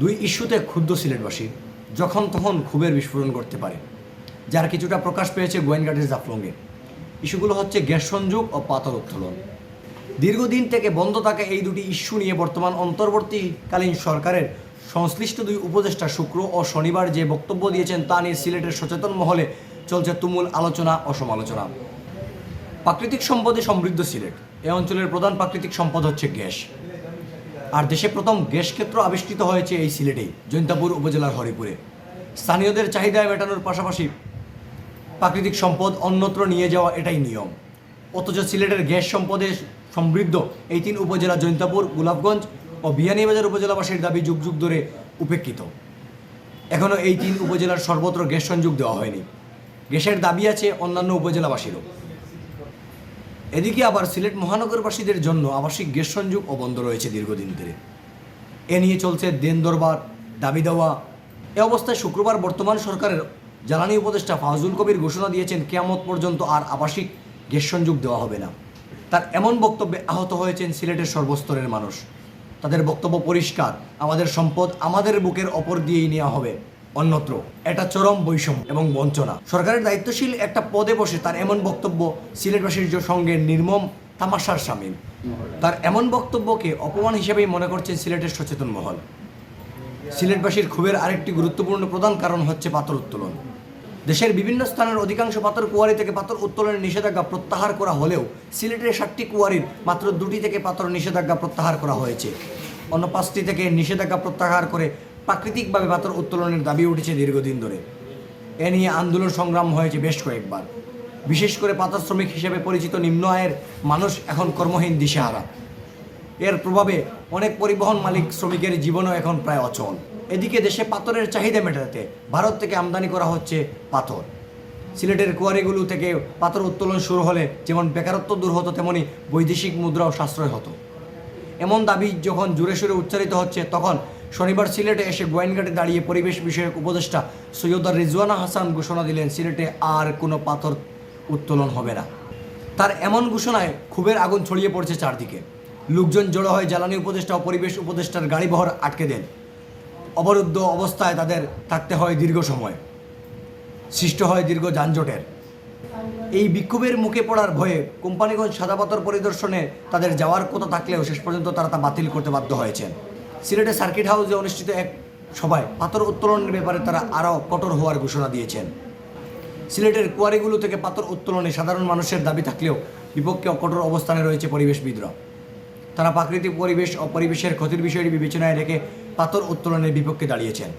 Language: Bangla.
দুই ইস্যুতে ক্ষুদ্র সিলেটবাসী, যখন তখন ক্ষোভের বিস্ফোরণ করতে পারে, যার কিছুটা প্রকাশ পেয়েছে গোয়েনঘাটের জাফলংয়ে। ইস্যুগুলো হচ্ছে গ্যাস সংযোগ ও পাথর উত্তোলন। দীর্ঘদিন থেকে বন্ধ থাকা এই দুটি ইস্যু নিয়ে বর্তমান অন্তর্বর্তীকালীন সরকারের সংশ্লিষ্ট দুই উপদেষ্টা শুক্র ও শনিবার যে বক্তব্য দিয়েছেন তা নিয়ে সিলেটের সচেতন মহলে চলছে তুমুল আলোচনা ও সমালোচনা। প্রাকৃতিক সম্পদে সমৃদ্ধ সিলেট। এ অঞ্চলের প্রধান প্রাকৃতিক সম্পদ হচ্ছে গ্যাস। আর দেশে প্রথম গ্যাস ক্ষেত্র আবিষ্কৃত হয়েছে এই সিলেটেই জৈন্তাপুর উপজেলার হরিপুরে। স্থানীয়দের চাহিদা মেটানোর পাশাপাশি প্রাকৃতিক সম্পদ অন্যত্র নিয়ে যাওয়া এটাই নিয়ম। অথচ সিলেটের গ্যাস সম্পদে সমৃদ্ধ এই তিন উপজেলা জৈন্তাপুর, গোলাপগঞ্জ ও বিয়ানীবাজার উপজেলাবাসীর দাবি যুগ যুগ ধরে উপেক্ষিত। এখনও এই তিন উপজেলার সর্বত্র গ্যাস সংযোগ দেওয়া হয়নি। গ্যাসের দাবি আছে অন্যান্য উপজেলাবাসীরও। এদিকে আবার সিলেট মহানগরবাসীদের জন্য আবাসিক গ্যাস সংযোগ বন্ধ রয়েছে দীর্ঘদিন ধরে। এ নিয়ে চলছে দেন দরবার, দাবি দেওয়া। এ অবস্থায় শুক্রবার বর্তমান সরকারের জ্বালানি উপদেষ্টা ফাজুল কবির ঘোষণা দিয়েছেন, কেয়ামত পর্যন্ত আর আবাসিক গ্যাস সংযোগ দেওয়া হবে না। তার এমন বক্তব্যে আহত হয়েছেন সিলেটের সর্বস্তরের মানুষ। তাদের বক্তব্য পরিষ্কার, আমাদের সম্পদ আমাদের বুকের অপর দিয়েই নেওয়া হবে। অন্যত্র। এটা চরম বৈষম্য এবং বঞ্চনা। সরকারের দায়িত্বশীল একটা পদে বসে তার এমন বক্তব্য সিলেটবাসীর সঙ্গে নির্মম তামাশার সামিল তার এমন বক্তব্যকে অপমান হিসেবেই মনে করছেন সিলেটের সচেতন মহল। সিলেটবাসীর ক্ষোভের আরেকটি গুরুত্বপূর্ণ প্রধান কারণ হচ্ছে পাথর উত্তোলন। দেশের বিভিন্ন স্থানের অধিকাংশ পাথর কুয়ারি থেকে পাথর উত্তোলনের নিষেধাজ্ঞা প্রত্যাহার করা হলেও সিলেটের ষাটটি কুয়ারির মাত্র দুটি থেকে পাথর নিষেধাজ্ঞা প্রত্যাহার করা হয়েছে। অন্য পাঁচটি থেকে নিষেধাজ্ঞা প্রত্যাহার করে প্রাকৃতিকভাবে পাথর উত্তোলনের দাবি উঠেছে দীর্ঘদিন ধরে। এ নিয়ে আন্দোলন সংগ্রাম হয়েছে বেশ কয়েকবার। বিশেষ করে পাথর শ্রমিক হিসেবে পরিচিত নিম্ন আয়ের মানুষ এখন কর্মহীন দিশেহারা। এর প্রভাবে অনেক পরিবহন মালিক শ্রমিকের জীবনও এখন প্রায় অচল। এদিকে দেশে পাথরের চাহিদা মেটাতে ভারত থেকে আমদানি করা হচ্ছে পাথর। সিলেটের কুয়ারিগুলো থেকে পাথর উত্তোলন শুরু হলে যেমন বেকারত্ব দূর হতো, তেমনি বৈদেশিক মুদ্রাও সাশ্রয় হতো। এমন দাবি যখন জোরে সোরে উচ্চারিত হচ্ছে, তখন শনিবার সিলেটে এসে গোয়েনঘাটে দাঁড়িয়ে পরিবেশ বিষয়ক উপদেষ্টা সৈয়দা রিজওয়ানা হাসান ঘোষণা দিলেন, সিলেটে আর কোনো পাথর উত্তোলন হবে না। তার এমন ঘোষণায় ক্ষোভের আগুন ছড়িয়ে পড়ছে চারদিকে। লোকজন জড়ো হয়ে জ্বালানি উপদেষ্টা ও পরিবেশ উপদেষ্টার গাড়িবহর আটকে দেন। অবরুদ্ধ অবস্থায় তাদের থাকতে হয় দীর্ঘ সময়। সৃষ্ট হয় দীর্ঘ যানজটের। এই বিক্ষোভের মুখে পড়ার ভয়ে কোম্পানিগঞ্জ সাদা পাথর পরিদর্শনে তাদের যাওয়ার কথা থাকলেও শেষ পর্যন্ত তারা তা বাতিল করতে বাধ্য হয়েছেন। সিলেটে সার্কিট হাউসে অনুষ্ঠিত এক সভায় পাথর উত্তোলনের ব্যাপারে তারা আরও কঠোর হওয়ার ঘোষণা দিয়েছেন। সিলেটের কুয়ারিগুলো থেকে পাথর উত্তোলনে সাধারণ মানুষের দাবি থাকলেও বিপক্ষে কঠোর অবস্থানে রয়েছে পরিবেশবিদরা। তারা প্রাকৃতিক পরিবেশ ও পরিবেশের ক্ষতির বিষয়টি বিবেচনায় রেখে পাথর উত্তোলনের বিপক্ষে দাঁড়িয়েছেন।